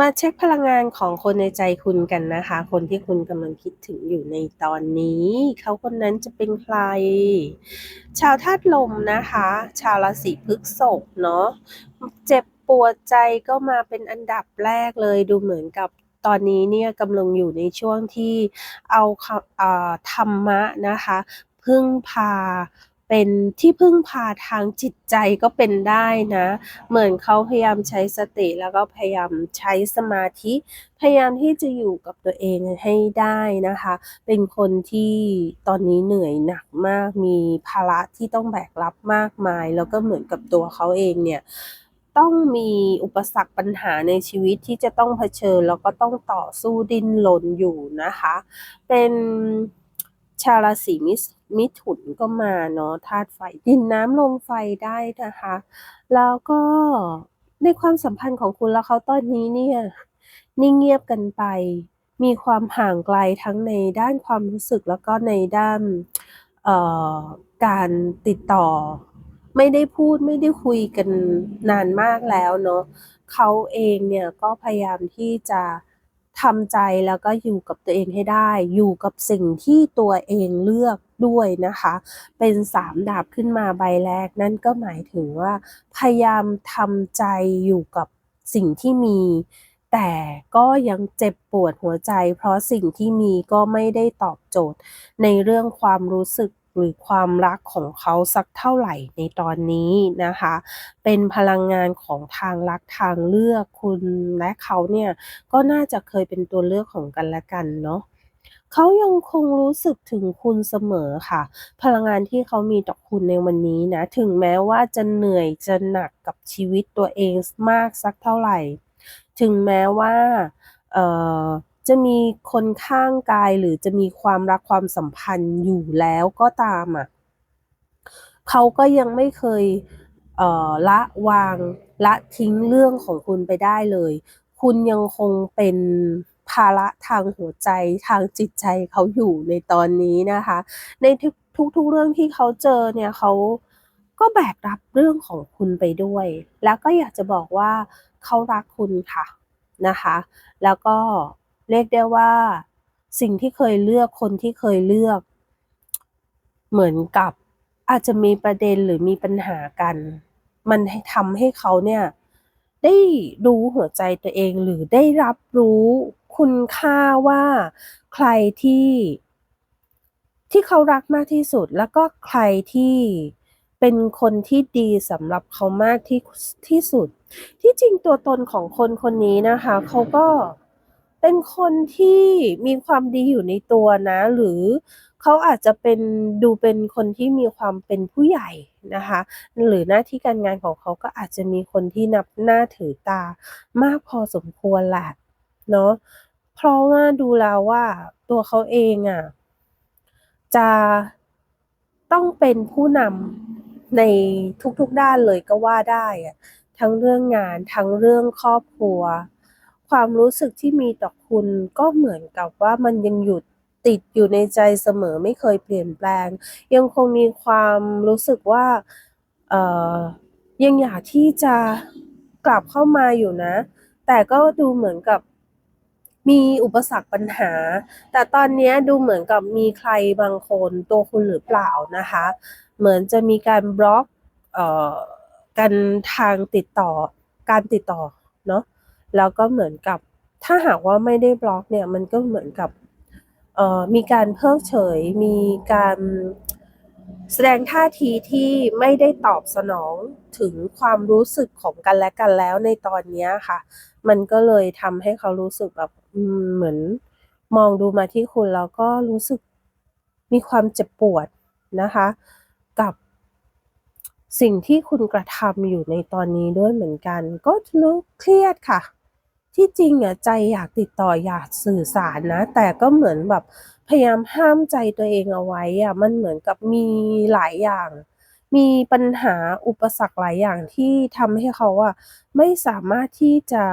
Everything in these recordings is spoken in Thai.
มาเช็คพลังงานของคนในใจคุณกันนะคะ คนที่คุณกำลังคิดถึงอยู่ในตอนนี้ เขาคนนั้นจะเป็นใคร ชาวธาตุลมนะคะ ชาวราศีพฤษภเนาะเจ็บปวดใจก็มาเป็นอันดับแรกเลยดูเหมือนกับตอนนี้เนี่ยกำลังอยู่ในช่วงที่เอาเอ่อธรรมะนะคะ พึ่งพา เป็นที่พึ่งพาทางจิตใจก็เป็นได้นะ เหมือนเขาพยายามใช้สติแล้วก็พยายามใช้สมาธิ พยายามที่จะอยู่กับตัวเองให้ได้นะคะ เป็นคนที่ตอนนี้เหนื่อยหนักมาก มีภาระที่ต้องแบกรับมากมาย แล้วก็เหมือนกับตัวเขาเองเนี่ยต้องมีอุปสรรคปัญหาในชีวิตที่จะต้องเผชิญแล้วก็ต้องต่อสู้ดิ้นรนอยู่นะคะ เป็น ชาวราศีมิมิถุนก็มาเนาะธาตุไฟดินน้ำลมไฟได้นะคะ แล้วก็ในความสัมพันธ์ของคุณและเขาตอนนี้เนี่ยนิ่งเงียบกันไป มีความห่างไกลทั้งในด้านความรู้สึกแล้วก็ในด้านการติดต่อ ไม่ได้พูดไม่ได้คุยกันนานมากแล้วเนาะเขาเองเนี่ยก็พยายามที่จะ ทำใจแล้วก็อยู่กับตัวเองให้ได้ อยู่กับสิ่งที่ตัวเองเลือกด้วยนะคะ เป็นสามดาบขึ้นมาใบแรก นั่นก็หมายถึงว่า พยายามทำใจอยู่กับสิ่งที่มี แต่ก็ยังเจ็บปวดหัวใจ เพราะสิ่งที่มีก็ไม่ได้ตอบโจทย์ ในเรื่องความรู้สึก หรือความรักของเขาสักเท่าไหร่ในตอนนี้นะคะ เป็นพลังงานของทางรักทางเลือกคุณและเขาเนี่ยก็น่าจะเคยเป็นตัวเลือกของกันและกันเนาะเขายังคงรู้สึกถึงคุณเสมอค่ะ พลังงานที่เขามีต่อคุณในวันนี้นะ ถึงแม้ว่าจะเหนื่อยจะหนักกับชีวิตตัวเองมากสักเท่าไหร่ ถึงแม้ว่า เอ่อ จะมีคนข้างกายหรือจะมีความรักความสัมพันธ์อยู่แล้วก็ตามอะเขาก็ยังไม่เคยเอ่อละวางละทิ้งเรื่องของคุณไปได้เลย คุณยังคงเป็นภาระทางหัวใจทางจิตใจเขาอยู่ในตอนนี้นะคะ ในทุกทุกๆเรื่องที่เขาเจอเนี่ยเขาก็แบกรับเรื่องของคุณไปด้วย แล้วก็อยากจะบอกว่าเขารักคุณค่ะนะคะ แล้วก็ เรียกได้ว่า สิ่งที่เคยเลือกคนที่เคยเลือก เหมือนกับอาจจะมีประเด็นหรือมีปัญหากัน มันให้ทำให้เขาเนี่ย ได้รู้หัวใจตัวเองหรือได้รับรู้คุณค่าว่าใครที่ที่เขารักมากที่สุด แล้วก็ใครที่เป็นคนที่ดีสำหรับเขามากที่ที่สุด ที่จริงตัวตนของคนคนนี้นะคะ เขาก็ เป็นคนที่มีความดีอยู่ในตัวนะ หรือเขาอาจจะเป็นดูเป็นคนที่มีความเป็นผู้ใหญ่นะคะ หรือหน้าที่การงานของเขาก็อาจจะมีคนที่นับหน้าถือตามากพอสมควรแหละเนาะเพราะว่าดูแล้วว่าตัวเขาเองอะจะต้องเป็นผู้นำในทุกๆด้านเลยก็ว่าได้อะทั้งเรื่องงานทั้งเรื่องครอบครัว ความรู้สึกที่มีต่อคุณก็เหมือนกับว่ามันยังหยุดติดอยู่ในใจเสมอไม่เคยเปลี่ยนแปลง ยังคงมีความรู้สึกว่าเอ่อยังอยากที่จะกลับเข้ามาอยู่นะ แต่ก็ดูเหมือนกับมีอุปสรรคปัญหา แต่ตอนนี้ดูเหมือนกับมีใครบางคนตัวคุณหรือเปล่านะคะ เหมือนจะมีการบล็อกเอ่อกันทางติดต่อการติดต่อเนาะ แล้วก็เหมือนกับถ้าหากว่าไม่ได้บล็อกเนี่ยมันก็เหมือนกับมีการเพิกเฉย มีการแสดงท่าทีที่ไม่ได้ตอบสนองถึงความรู้สึกของกันและกันแล้วในตอนนี้ค่ะ มันก็เลยทำให้เขารู้สึกแบบเหมือนมองดูมาที่คุณแล้วก็รู้สึกมีความเจ็บปวดนะคะ กับสิ่งที่คุณกระทำอยู่ในตอนนี้ด้วยเหมือนกัน ก็รู้เครียดค่ะ ที่จริงอะใจอยากติดต่ออยากสื่อสารนะ แต่ก็เหมือนแบบพยายามห้ามใจตัวเองเอาไว้อะมันเหมือนกับมีหลายอย่าง มีปัญหาอุปสรรคหลายอย่างที่ทำให้เขาอะไม่สามารถที่จะ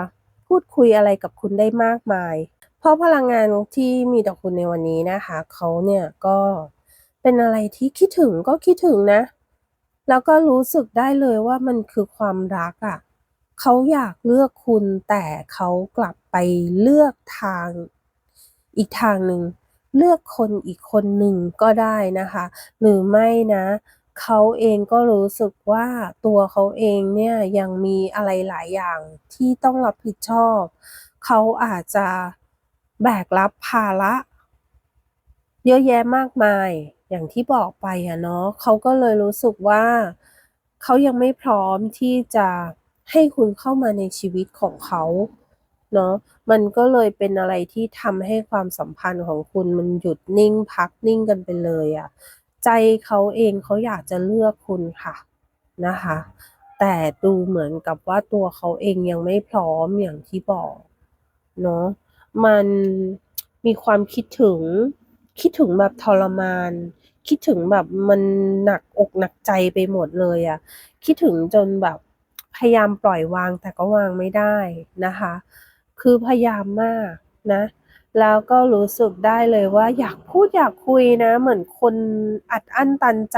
พูดคุยอะไรกับคุณได้มากมาย เพราะพลังงานที่มีต่อคุณในวันนี้นะคะ เขาเนี่ยก็เป็นอะไรที่คิดถึงก็คิดถึงนะ แล้วก็รู้สึกได้เลยว่ามันคือความรักอะ่ะ เขาอยากเลือกคุณแต่เขากลับไปเลือกทางอีกทางหนึ่งเลือกคนอีกคนหนึ่งก็ได้นะคะ หรือไม่นะเขาเองก็รู้สึกว่าตัวเขาเองเนี่ยยังมีอะไรหลายอย่างที่ต้องรับผิดชอบ เขาอาจจะแบกรับภาระเยอะแยะมากมายอย่างที่บอกไปอะเนาะเขาก็เลยรู้สึกว่าเขายังไม่พร้อมที่จะ ให้คุณเข้ามาในชีวิตของเขาเนาะมันก็เลยเป็นอะไรที่ทำให้ความสัมพันธ์ของคุณมันหยุดนิ่งพักนิ่งกันไปเลยอะใจเขาเองเขาอยากจะเลือกคุณค่ะนะคะ แต่ดูเหมือนกับว่าตัวเขาเองยังไม่พร้อมอย่างที่บอกเนาะมันมีความคิดถึงคิดถึงแบบทรมาน คิดถึงแบบมันหนักอกหนักใจไปหมดเลยอะ คิดถึงจนแบบ พยายามปล่อยวางแต่ก็วางไม่ได้นะคะ คือพยายามมากนะ แล้วก็รู้สึกได้เลยว่า อยากพูดอยากคุยนะ เหมือนคนอัดอั้นตันใจ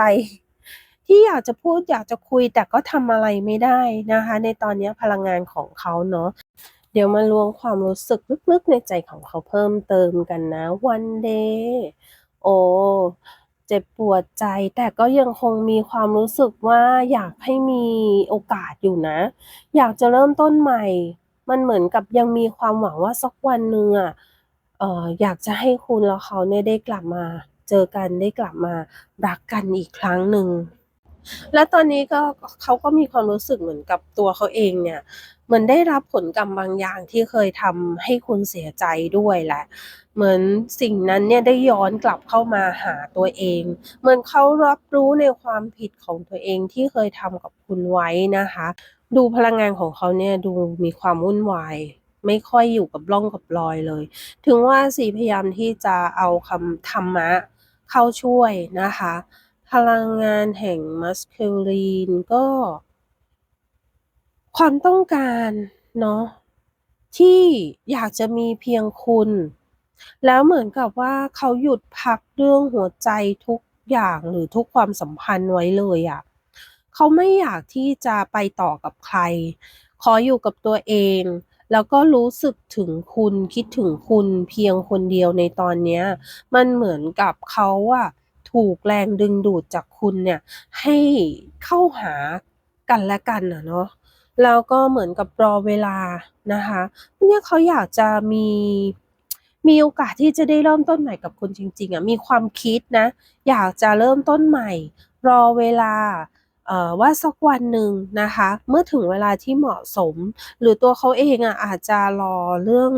ที่อยากจะพูดอยากจะคุยแต่ก็ทำอะไรไม่ได้นะคะ ในตอนนี้พลังงานของเขาเนาะเดี๋ยวมาลวงความรู้สึกลึกๆในใจของเขาเพิ่มเติมกันนะวันเดย์โอ้ เจ็บปวดใจ แต่ก็ยังคงมีความรู้สึกว่าอยากให้มีโอกาสอยู่นะ อยากจะเริ่มต้นใหม่ มันเหมือนกับยังมีความหวังว่าสักวันหนึ่งอะเอ่ออยากจะให้คุณและเขาเนี่ยได้กลับมา เจอกันได้กลับมารักกันอีกครั้งหนึ่ง และตอนนี้ก็เขาก็มีความรู้สึกเหมือนกับตัวเขาเองเนี่ยเหมือนได้รับผลกรรมบางอย่างที่เคยทำให้คุณเสียใจด้วยแหละ เหมือนสิ่งนั้นเนี่ยได้ย้อนกลับเข้ามาหาตัวเอง เหมือนเขารับรู้ในความผิดของตัวเองที่เคยทำกับคุณไว้นะคะ ดูพลังงานของเขาเนี่ยดูมีความวุ่นวายไม่ค่อยอยู่กับร่องกับรอยเลย ถึงว่าสีพยายามที่จะเอาคำธรรมะเข้าช่วยนะคะ พลังงานแห่งมัสคิลีนก็ ความต้องการเนาะที่อยากจะมีเพียงคุณ แล้วเหมือนกับว่าเขาหยุดพักเรื่องหัวใจทุกอย่างหรือทุกความสัมพันธ์ไว้เลยอะเขาไม่อยากที่จะไปต่อกับใคร ขออยู่กับตัวเอง แล้วก็รู้สึกถึงคุณคิดถึงคุณเพียงคนเดียวในตอนเนี้ย มันเหมือนกับเขาอะ ถูกแรงดึงดูดจากคุณเนี่ยให้เข้าหากันและกันอะเนาะแล้วก็เหมือนกับรอเวลานะคะเนี่ยเขาอยากจะมีมีโอกาสที่จะได้เริ่มต้นใหม่กับคุณจริงๆอะมีความคิดนะ อยากจะเริ่มต้นใหม่ รอเวลาว่าสักวันหนึ่งนะคะ เมื่อถึงเวลาที่เหมาะสม หรือตัวเขาเองอะอาจจะรอเรื่อง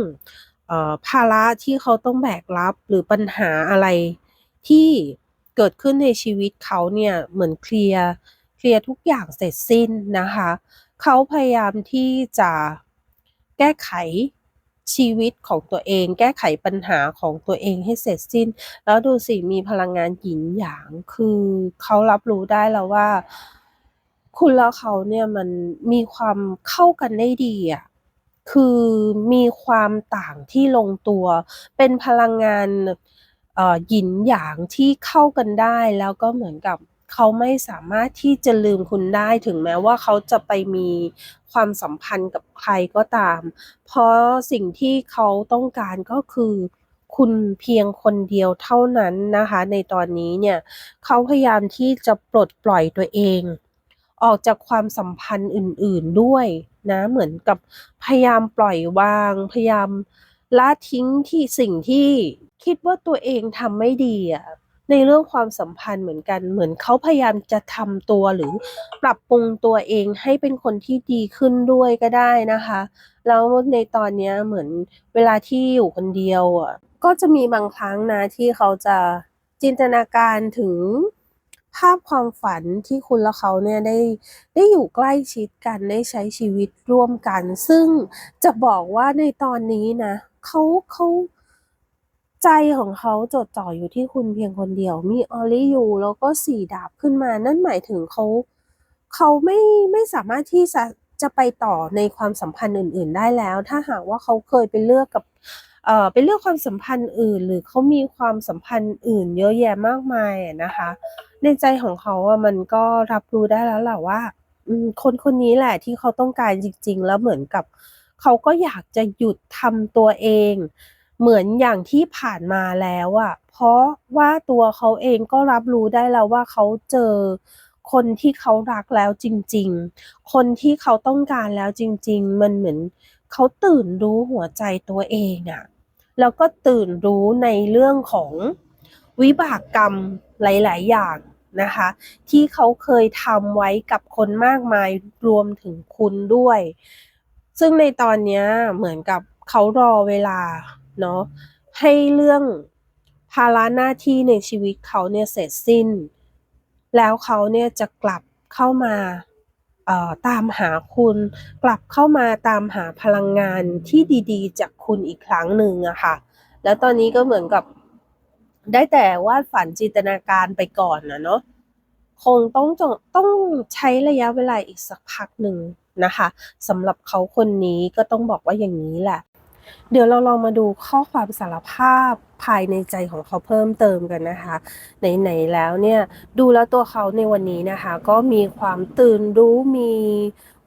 ภาระที่เขาต้องแบกรับหรือปัญหาอะไรที่ เกิดขึ้นในชีวิตเขาเนี่ยเหมือนเคลียร์เคลียร์ทุกอย่างเสร็จสิ้นนะคะ เขาพยายามที่จะแก้ไขชีวิตของตัวเอง แก้ไขปัญหาของตัวเองให้เสร็จสิ้น แล้วดูสิมีพลังงานหยินหยางคือเขารับรู้ได้แล้วว่า คุณแล้วเขาเนี่ยมันมีความเข้ากันได้ดีอะคือมีความต่างที่ลงตัว เป็นพลังงาน หยินหยางที่เข้ากันได้แล้วก็เหมือนกับเขาไม่สามารถที่จะลืมคุณได้ถึงแม้ว่าเขาจะไปมีความสัมพันธ์กับใครก็ตาม เพราะสิ่งที่เขาต้องการก็คือคุณเพียงคนเดียวเท่านั้นนะคะ ในตอนนี้เนี่ยเขาพยายามที่จะปลดปล่อยตัวเอง ออกจากความสัมพันธ์อื่นๆด้วยนะ เหมือนกับพยายามปล่อยวาง พยายามละทิ้งที่สิ่งที่ คิดว่าตัวเองทำไม่ดีอะในเรื่องความสัมพันธ์เหมือนกัน เหมือนเขาพยายามจะทำตัวหรือปรับปรุงตัวเองให้เป็นคนที่ดีขึ้นด้วยก็ได้นะคะ แล้วในตอนเนี้ยเหมือนเวลาที่อยู่คนเดียวอะก็จะมีบางครั้งนะที่เขาจะจินตนาการถึงภาพความฝันที่คุณและเขาเนี่ยได้ได้อยู่ใกล้ชิดกันได้ใช้ชีวิตร่วมกัน ซึ่งจะบอกว่าในตอนนี้นะเขาเขา ใจของเขาจดจ่ออยู่ที่คุณเพียงคนเดียว มี only you แล้วก็สี่ดาบขึ้นมา นั่นหมายถึงเขาเขาไม่ไม่สามารถที่จะจะไปต่อในความสัมพันธ์อื่น ๆ ได้แล้ว ถ้าหากว่าเขาเคยไปเลือกกับเอ่อไปเลือกความสัมพันธ์อื่น หรือเขามีความสัมพันธ์อื่น เยอะแยะมากมายนะคะ ในใจของเขาอะมันก็รับรู้ได้แล้วแหละว่าคนคนนี้แหละที่เขาต้องการจริง ๆ แล้วเหมือนกับ เขาก็อยากจะหยุดทำตัวเอง เหมือนอย่างที่ผ่านมาแล้วอะเพราะว่าตัวเขาเองก็รับรู้ได้แล้วว่าเขาเจอคนที่เขารักแล้วจริง ๆ คนที่เขาต้องการแล้วจริง ๆ มันเหมือนเขาตื่นรู้หัวใจตัวเองอะแล้วก็ตื่นรู้ในเรื่องของวิบากกรรมหลาย ๆ อย่างนะคะ ที่เขาเคยทำไว้กับคนมากมายรวมถึงคุณด้วย ซึ่งในตอนนี้เหมือนกับเขารอเวลา เนาะให้เรื่องภาระหน้าที่ในชีวิตเขาเนี่ยเสร็จสิ้น แล้วเขาเนี่ยจะกลับเข้ามาตามหาคุณ กลับเข้ามาตามหาพลังงานที่ดีๆ จากคุณอีกครั้งหนึ่งอะค่ะ แล้วตอนนี้ก็เหมือนกับได้แต่วาดฝันจินตนาการไปก่อนนะเนาะคงต้องต้องใช้ระยะเวลาอีกสักพักหนึ่งนะคะสำหรับเขาคนนี้ก็ต้องบอกว่าอย่างนี้แหละ เดี๋ยวเราลองมาดูข้อความสารภาพภายในใจของเขาเพิ่มเติมกันนะคะไหนๆแล้วเนี่ย ดูแล้วตัวเขาในวันนี้นะคะ ก็มีความตื่นรู้มี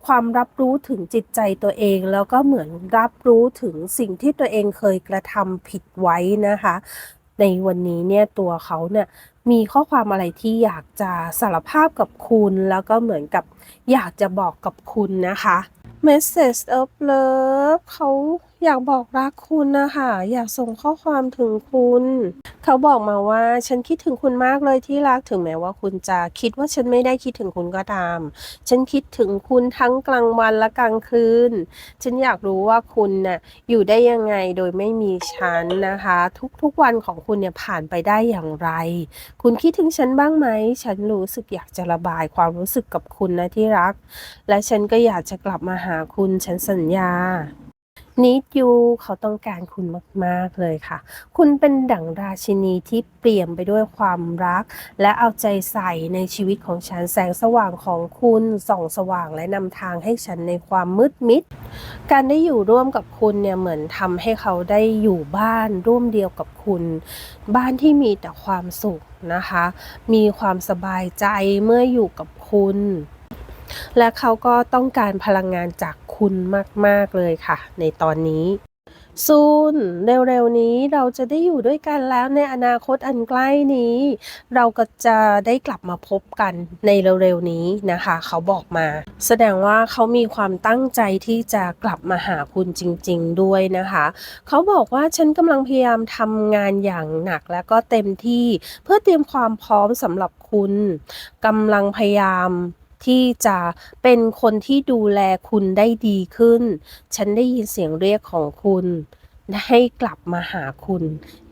ความรับรู้ถึงจิตใจตัวเอง แล้วก็เหมือนรับรู้ถึงสิ่งที่ตัวเองเคยกระทำผิดไว้นะคะ ในวันนี้เนี่ยตัวเขาเนี่ยมีข้อความอะไรที่อยากจะสารภาพกับคุณ แล้วก็เหมือนกับอยากจะบอกกับคุณนะคะ Message of Love เขา อยากบอกรักคุณนะคะอยากส่งข้อความถึงคุณ เขาบอกมาว่าฉันคิดถึงคุณมากเลยที่รักถึงแม้ว่าคุณจะคิดว่าฉันไม่ได้คิดถึงคุณก็ตาม ฉันคิดถึงคุณทั้งกลางวันและกลางคืน ฉันอยากรู้ว่าคุณน่ะอยู่ได้ยังไงโดยไม่มีฉันนะคะ ทุกๆวันของคุณเนี่ยผ่านไปได้อย่างไร คุณคิดถึงฉันบ้างไหม ฉันรู้สึกอยากจะระบายความรู้สึกกับคุณนะที่รัก และฉันก็อยากจะกลับมาหาคุณฉันสัญญา Need you เขาต้องการคุณมาก ๆ เลยค่ะ คุณเป็นดั่งราชินีที่เปลี่ยมไปด้วยความรัก และเอาใจใส่ในชีวิตของฉันแสงสว่างของคุณส่องสว่างและนำทางให้ฉันในความมืดมิด การได้อยู่ร่วมกับคุณเนี่ยเหมือนทำให้เขาได้อยู่บ้านร่วมเดียวกับคุณ บ้านที่มีแต่ความสุขนะคะ มีความสบายใจเมื่ออยู่กับคุณ และเขาก็ต้องการพลังงานจากคุณมาก ๆ เลยค่ะ ในตอนนี้ซูนเร็วๆนี้เราจะได้อยู่ด้วยกันแล้วในอนาคตอันใกล้นี้ เราก็จะได้กลับมาพบกันในเร็วๆนี้นะคะ เขาบอกมา แสดงว่าเขามีความตั้งใจที่จะกลับมาหาคุณจริง ๆ ด้วยนะคะ เขาบอกว่าฉันกำลังพยายามทำงานอย่างหนักและก็เต็มที่เพื่อเตรียมความพร้อมสำหรับคุณกำลังพยายาม ที่จะเป็นคนที่ดูแลคุณได้ดีขึ้น ฉันได้ยินเสียงเรียกของคุณ ให้กลับมาหาคุณ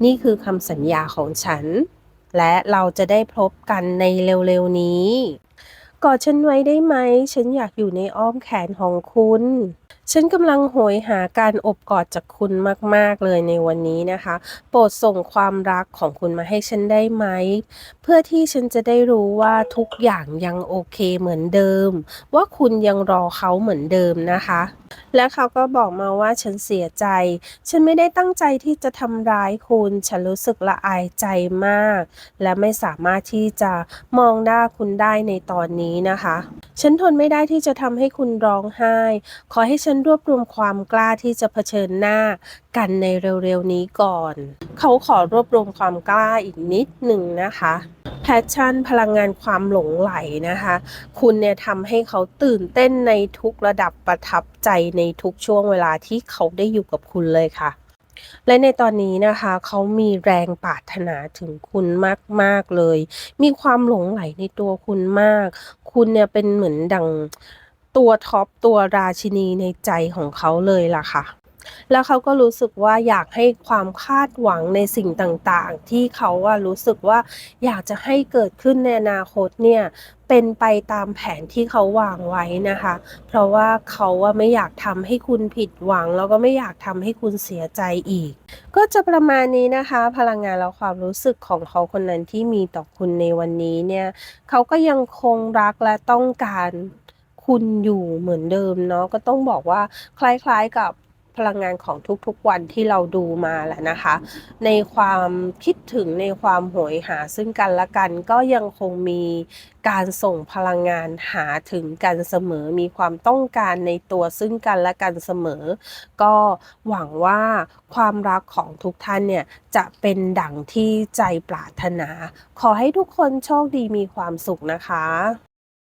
นี่คือคำสัญญาของฉัน และเราจะได้พบกันในเร็วๆนี้ กอดฉันไว้ได้ไหม ฉันอยากอยู่ในอ้อมแขนของคุณ ฉันกำลังโหยหาการอบกอดจากคุณมาก ๆ เลยในวันนี้นะคะ โปรดส่งความรักของคุณมาให้ฉันได้ไหม เพื่อที่ฉันจะได้รู้ว่าทุกอย่างยังโอเคเหมือนเดิม ว่าคุณยังรอเขาเหมือนเดิมนะคะ และเขาก็บอกมาว่าฉันเสียใจ ฉันไม่ได้ตั้งใจที่จะทำร้ายคุณ ฉันรู้สึกละอายใจมาก และไม่สามารถที่จะมองหน้าคุณได้ในตอนนี้นะคะ ฉันทนไม่ได้ที่จะทำให้คุณร้องไห้ ขอให้ฉันรวบรวมความกล้าที่จะเผชิญหน้ากันในเร็วๆนี้ก่อน เขาขอรวบรวมความกล้าอีกนิดหนึ่งนะคะ แพชชั่นพลังงานความหลงไหลนะคะ คุณเนี่ยทำให้เขาตื่นเต้นในทุกระดับประทับใจในทุกช่วงเวลาที่เขาได้อยู่กับคุณเลยค่ะและในตอนนี้นะคะเขามีแรงปรารถนาถึงคุณมาก ๆ เลย มีความหลงไหลในตัวคุณมาก คุณเนี่ยเป็นเหมือนดังตัวท็อปตัวราชินีในใจของเขาเลยล่ะค่ะ แล้วเขาก็รู้สึกว่าอยากให้ความคาดหวังในสิ่งต่างๆ ที่เขาว่ารู้สึกว่าอยากจะให้เกิดขึ้นในอนาคตเนี่ยเป็นไปตามแผนที่เขาวางไว้นะคะ เพราะว่าเขาว่าไม่อยากทำให้คุณผิดหวัง แล้วก็ไม่อยากทำให้คุณเสียใจอีก ก็จะประมาณนี้นะคะ พลังงานและความรู้สึกของเขาคนนั้นที่มีต่อคุณในวันนี้เนี่ยเขาก็ยังคงรักและต้องการคุณอยู่เหมือนเดิมเนาะก็ต้องบอกว่าคล้ายๆกับ พลังงานของทุกๆวันที่เราดูมาแหละนะคะ ในความคิดถึงในความโหยหาซึ่งกันและกันก็ยังคงมีการส่งพลังงานหาถึงกันเสมอ มีความต้องการในตัวซึ่งกันและกันเสมอ ก็หวังว่าความรักของทุกท่านเนี่ยจะเป็นดั่งที่ใจปรารถนา ขอให้ทุกคนโชคดีมีความสุขนะคะ